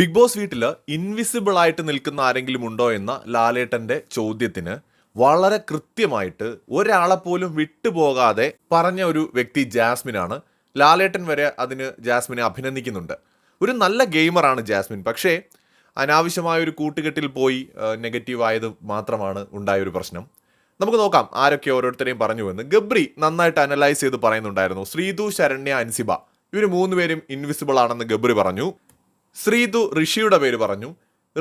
Big boss വീട്ടിൽ invisible ആയിട്ട് നിൽക്കുന്ന ആരെങ്കിലും ഉണ്ടോ എന്ന ലാലേട്ടന്റെ ചോദ്യത്തിന് വളരെ കൃത്യമായിട്ട് ഒരാളെ പോലും വിട്ടുപോകാതെ പറഞ്ഞ ഒരു വ്യക്തി ജാസ്മിനാണ്. ലാലേട്ടൻ വരെ അതിന് ജാസ്മിനെ അഭിനന്ദിക്കുന്നുണ്ട്. ഒരു നല്ല ഗെയിമറാണ് ജാസ്മിൻ. പക്ഷേ അനാവശ്യമായ ഒരു കൂട്ടുകെട്ടിൽ പോയി നെഗറ്റീവ് ആയത് മാത്രമാണ് ഉണ്ടായ ഒരു പ്രശ്നം. നമുക്ക് നോക്കാം ആരൊക്കെ ഓരോരുത്തരെയും പറഞ്ഞു എന്ന്. ഗബ്രി നന്നായിട്ട് അനലൈസ് ചെയ്ത് പറയുന്നുണ്ടായിരുന്നു. ശ്രീതു ശരണ്യ അൻസിബ. ഇവർ മൂന്നുപേരും ഇൻവിസിബിൾ ആണെന്ന് ഗബ്രി പറഞ്ഞു. ശ്രീതു ഋഷിയുടെ പേര് പറഞ്ഞു.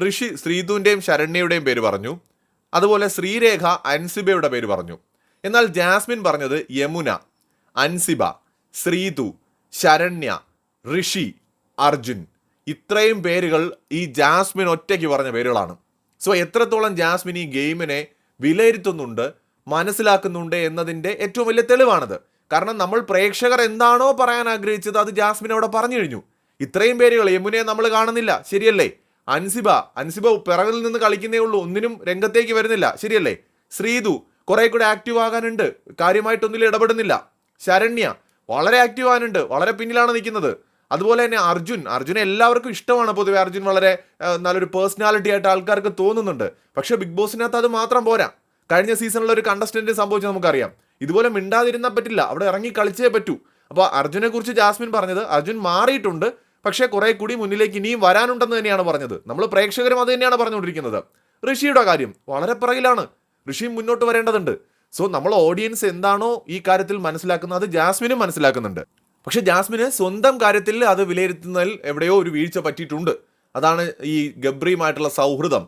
ഋഷി ശ്രീതുവിന്റെയും ശരണ്യയുടെയും പേര് പറഞ്ഞു. അതുപോലെ ശ്രീരേഖ അൻസിബയുടെ പേര് പറഞ്ഞു. എന്നാൽ ജാസ്മിൻ പറഞ്ഞത് യമുന അൻസിബ ശ്രീതു ശരണ്യ ഋഷി അർജുൻ. ഇത്രയും പേരുകൾ ഈ ജാസ്മിൻ ഒറ്റയ്ക്ക് പറഞ്ഞ പേരുകളാണ്. സോ എത്രത്തോളം ജാസ്മിൻ ഈ ഗെയിമിനെ വിലയിരുത്തുന്നുണ്ട് മനസ്സിലാക്കുന്നുണ്ട് എന്നതിന്റെ ഏറ്റവും വലിയ തെളിവാണത്. കാരണം നമ്മൾ പ്രേക്ഷകർ എന്താണോ പറയാൻ ആഗ്രഹിച്ചത് അത് ജാസ്മിൻ അവിടെ പറഞ്ഞു കഴിഞ്ഞു. ഇത്രയും പേരുകൾ യമുനയെ നമ്മൾ കാണുന്നില്ല. ശരിയല്ലേ? അൻസിബ അൻസിബ പിറകിൽ നിന്ന് കളിക്കുന്നേ ഉള്ളൂ. ഒന്നിനും രംഗത്തേക്ക് വരുന്നില്ല. ശരിയല്ലേ? ശ്രീതു കുറെ കൂടെ ആക്റ്റീവ് ആകാനുണ്ട്. കാര്യമായിട്ടൊന്നിലും ഇടപെടുന്നില്ല. ശരണ്യ വളരെ ആക്റ്റീവ് ആകാനുണ്ട്. വളരെ പിന്നിലാണ് നിൽക്കുന്നത്. അതുപോലെ തന്നെ അർജുൻ. അർജുനെ എല്ലാവർക്കും ഇഷ്ടമാണ് പൊതുവെ. അർജുൻ വളരെ നല്ലൊരു പേഴ്സണാലിറ്റി ആയിട്ട് ആൾക്കാർക്ക് തോന്നുന്നുണ്ട്. പക്ഷെ ബിഗ് ബോസിനകത്ത് അത് മാത്രം പോരാ. കഴിഞ്ഞ സീസണിൽ ഒരു കണ്ടസ്റ്റന്റ് സംഭവിച്ചത് നമുക്കറിയാം. ഇതുപോലെ മിണ്ടാതിരുന്നാൽ പറ്റില്ല. അവിടെ ഇറങ്ങി കളിച്ചേ പറ്റൂ. അപ്പോൾ അർജുനെ കുറിച്ച് ജാസ്മിൻ പറഞ്ഞത് അർജുൻ മാറിയിട്ടുണ്ട്. പക്ഷേ കുറെ കൂടി മുന്നിലേക്ക് ഇനിയും വരാനുണ്ടെന്ന് തന്നെയാണ് പറഞ്ഞത്. നമ്മൾ പ്രേക്ഷകരും അത് തന്നെയാണ് പറഞ്ഞുകൊണ്ടിരിക്കുന്നത്. ഋഷിയുടെ കാര്യം വളരെ പിറകിലാണ്. ഋഷിയും മുന്നോട്ട് വരേണ്ടതുണ്ട്. സോ നമ്മൾ ഓഡിയൻസ് എന്താണോ ഈ കാര്യത്തിൽ മനസ്സിലാക്കുന്നത് അത് ജാസ്മിനും മനസ്സിലാക്കുന്നുണ്ട്. പക്ഷെ ജാസ്മിന് സ്വന്തം കാര്യത്തിൽ അത് വിലയിരുത്തുന്നതിൽ എവിടെയോ ഒരു വീഴ്ച പറ്റിയിട്ടുണ്ട്. അതാണ് ഈ ഗബ്രിയുമായിട്ടുള്ള സൗഹൃദം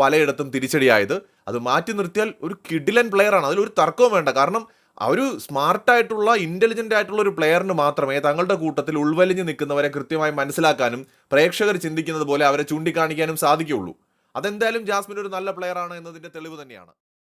പലയിടത്തും തിരിച്ചടിയായത്. അത് മാറ്റി നിർത്തിയാൽ ഒരു കിഡിലൻ പ്ലെയറാണ് അതിലൊരു തർക്കവും വേണ്ട. കാരണം ആ ഒരു സ്മാർട്ടായിട്ടുള്ള ഇന്റലിജന്റ് ആയിട്ടുള്ള ഒരു പ്ലെയറിന് മാത്രമേ തങ്ങളുടെ കൂട്ടത്തിൽ ഉൾവലിഞ്ഞ് നിൽക്കുന്നവരെ കൃത്യമായി മനസ്സിലാക്കാനും പ്രേക്ഷകർ ചിന്തിക്കുന്നത് പോലെ അവരെ ചൂണ്ടിക്കാണിക്കാനും സാധിക്കുകയുള്ളൂ. അതെന്തായാലും ജാസ്മിൻ ഒരു നല്ല പ്ലെയറാണ് എന്നതിന്റെ തെളിവ് തന്നെയാണ്.